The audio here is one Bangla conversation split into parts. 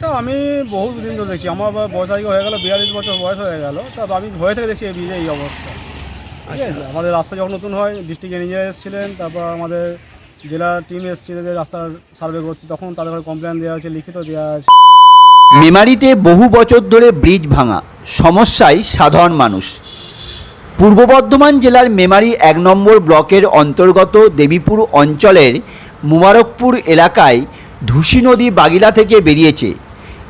এটা আমি বহু দিন ধরে দেখছি। আমার বয়স আজকে হয়ে গেল বিয়াল্লিশ বছর বয়স হয়ে গেল। তা আমি হয়ে থেকে দেখছি এই ব্রিজে এই অবস্থা। ঠিক আছে? আমাদের রাস্তা যখন নতুন হয় ডিস্ট্রিক্ট ইঞ্জিনিয়ার এসেছিলেন তারপর আমাদের জেলা টিম এসেছিল যে রাস্তার সার্ভে করতে তখন তাদের ঘরে কমপ্লেন দেওয়া হয়েছে লিখিত দেওয়া আছে মেমারিতে বহু বছর ধরে ব্রিজ ভাঙা সমস্যায় সাধারণ মানুষ। পূর্ব বর্ধমান জেলার মেমারি এক নম্বর ব্লকের অন্তর্গত দেবীপুর অঞ্চলের মুবারকপুর এলাকায় ধুসি নদী বাগিলা থেকে বেরিয়েছে।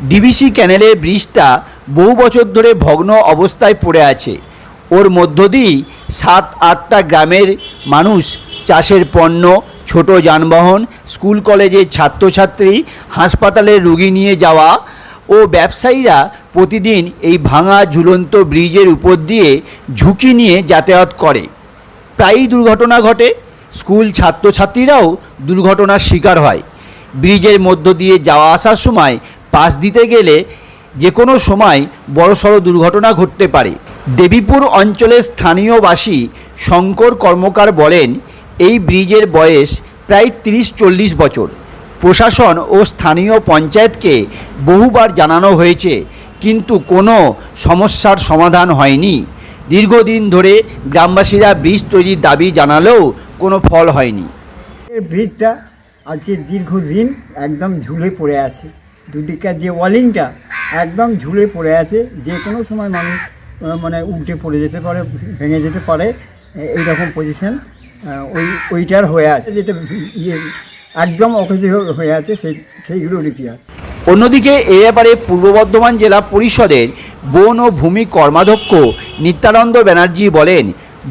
ডিবিসি ক্যানেলের ব্রিজটা বহু বছর ধরে ভগ্ন অবস্থায় পড়ে আছে। ওর মধ্য দিয়েই সাত, আটটা গ্রামের মানুষ চাষের পণ্য, ছোট যানবাহন, স্কুল কলেজের ছাত্রছাত্রী, হাসপাতালের রুগী নিয়ে যাওয়া ও ব্যবসায়ীরা প্রতিদিন এই ভাঙা ঝুলন্ত ব্রিজের উপর দিয়ে ঝুঁকি নিয়ে যাতায়াত করে। প্রায়ই দুর্ঘটনা ঘটে। স্কুল ছাত্রছাত্রীরাও দুর্ঘটনার শিকার হয়। ব্রিজের মধ্য দিয়ে যাওয়া আসার সময় পাশ দিতে গেলে যে কোনো সময় বড়সড় দুর্ঘটনা ঘটতে পারে। দেবীপুর অঞ্চলের স্থানীয়বাসী শঙ্কর কর্মকার বলেন, এই ব্রিজের বয়স প্রায় তিরিশ চল্লিশ বছর। প্রশাসন ও স্থানীয় পঞ্চায়েতকে বহুবার জানানো হয়েছে, কিন্তু কোনো সমস্যার সমাধান হয়নি। দীর্ঘদিন ধরে গ্রামবাসীরা ব্রিজ তৈরির দাবি জানালেও কোনো ফল হয়নি। ব্রিজটা আজকে দীর্ঘদিন একদম ঝুলে পড়ে আছে। দুদিকের যে ওয়ালিংটা একদম ঝুলে পড়ে আছে, যে কোনো সময় মানুষ মানে উল্টে পড়ে যেতে পারে, ভেঙে যেতে পারে এইরকম পজিশন ওই, ওইটার হয়ে আছে, যেটা ইয়ে একদম অকেজ হয়ে আছে, সেই, সেইগুলো রিপেয়ার অন্যদিকে এ ব্যাপারে পূর্ব বর্ধমান জেলা পরিষদের বন ও ভূমি কর্মাধ্যক্ষ নিত্যানন্দ ব্যানার্জি বলেন,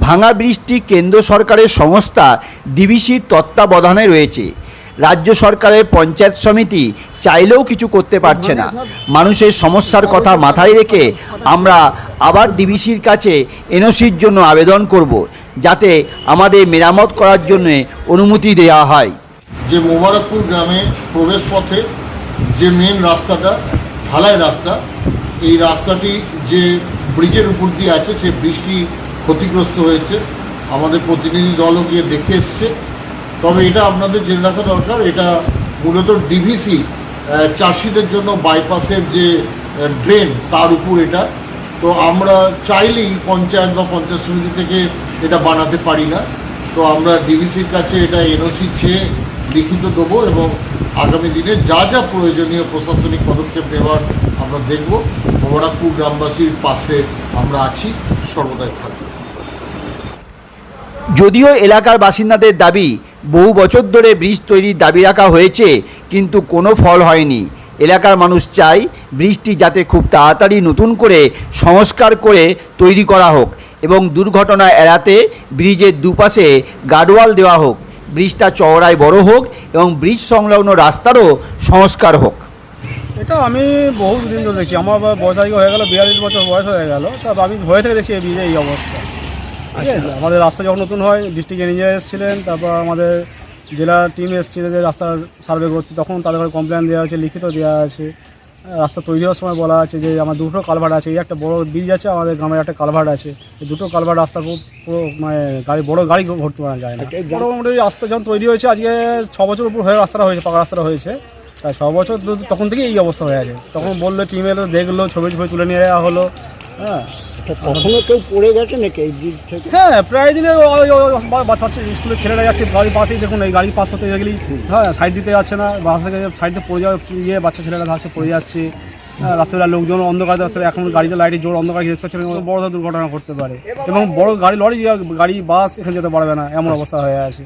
ভাঙা ব্রিজটি কেন্দ্র সরকারের সংস্থা ডিবিসির তত্ত্বাবধানে রয়েছে। রাজ্য সরকারের পঞ্চায়েত সমিতি চাইলেও কিছু করতে পারছে না। মানুষের সমস্যার কথা মাথায় রেখে আমরা আবার ডিবিসির কাছে এনওসির জন্য আবেদন করব, যাতে আমাদের মেরামত করার জন্য অনুমতি দেওয়া হয়। যে মোবারকপুর গ্রামে প্রবেশ পথে যে মেন রাস্তাটা, ঢালাই রাস্তা, এই রাস্তাটি যে ব্রিজের উপর দিয়ে আছে, সে ব্রিজটি ক্ষতিগ্রস্ত হয়েছে। আমাদের প্রতিনিধি দলও গিয়ে দেখে এসছে। তবে এটা আপনাদের জেনে রাখা দরকার, এটা মূলত ডিভিসি চাষিদের জন্য বাইপাসের যে ড্রেন তার উপর এটা। তো আমরা চাইলেই পঞ্চায়েত বা পঞ্চায়েত সমিতি থেকে এটা বানাতে পারি না। তো আমরা ডিভিসির কাছে এটা এনওসি চেয়ে লিখিত দেবো এবং আগামী দিনে যা যা প্রয়োজনীয় প্রশাসনিক পদক্ষেপ নেওয়ার আমরা দেখব। মোবারকপুর গ্রামবাসীর পাশে আমরা আছি, সর্বদাই থাকব। যদিও এলাকার বাসিন্দাদের দাবি বহু বছর ধরে ব্রিজ তৈরির দাবি রাখা হয়েছে, কিন্তু কোনো ফল হয়নি। এলাকার মানুষ চায় ব্রিজটি যাতে খুব তাড়াতাড়ি নতুন করে সংস্কার করে তৈরি করা হোক এবং দুর্ঘটনা এড়াতে ব্রিজের দুপাশে গার্ডওয়াল দেওয়া হোক। ব্রিজটা চওড়ায় বড় হোক এবং ব্রিজ সংলগ্ন রাস্তারও সংস্কার হোক। এটা আমি বহু দিন ধরে দেখছি। আমার বয়স হয়ে গেল, বিয়াল্লিশ বছর বয়স হয়ে গেল। তা আমি হয়ে থেকে দেখছি এই ব্রিজে এই অবস্থা। ঠিক আছে আমাদের রাস্তা যখন নতুন হয় ডিস্ট্রিক্ট ইঞ্জিনিয়ার এসেছিলেন তারপর আমাদের জেলা টিম এসেছিল যে রাস্তার সার্ভে করতে তখন তাদের ঘরে কমপ্লেন দেওয়া হয়েছে লিখিত দেওয়া আছে। রাস্তা তৈরি হওয়ার সময় বলা আছে যে আমার দুটো কালভার্ট আছে এই একটা বড় ব্রিজ আছে আমাদের গ্রামের একটা কালভার্ট আছে। এই দুটো কালভার্ট রাস্তা খুব পুরো মানে গাড়ি বড় গাড়ি ভর্তি করা যায় না। মোটামুটি রাস্তা যখন তৈরি হয়েছে আজকে ছ বছর উপর হয়ে রাস্তাটা হয়েছে পাকা রাস্তাটা হয়েছে। তাই ছ বছর তখন থেকেই এই অবস্থা হয়ে আছে। তখন বলল টিম এলো দেখল ছবি ছবি তুলে নিয়ে যাওয়া হলো। হ্যাঁ। কখনো কেউ পড়ে গেছে নাকি এই ব্রিজ থেকে? হ্যাঁ প্রায় দিনে বাচ্চা হচ্ছে স্কুলে ছেলেরা যাচ্ছে গাড়ি পাশেই দেখুন এই গাড়ি পাস হতে গেলেই হ্যাঁ সাইড দিতে যাচ্ছে না বাস থেকে সাইড দিয়ে পড়ে যাওয়া ইয়ে বাচ্চা ছেলেরা ধাচ্ছে পড়ে যাচ্ছে। হ্যাঁ, রাত্রেবেলা লোকজন অন্ধকার রাত্রে এখন গাড়িতে লাইটের জোর অন্ধকার দেখতে পাচ্ছে বড় দুর্ঘটনা ঘটতে পারে। এবং বড় গাড়ি লরি গাড়ি বাস এখানে যেতে পারবে না এমন অবস্থা হয়ে আছে।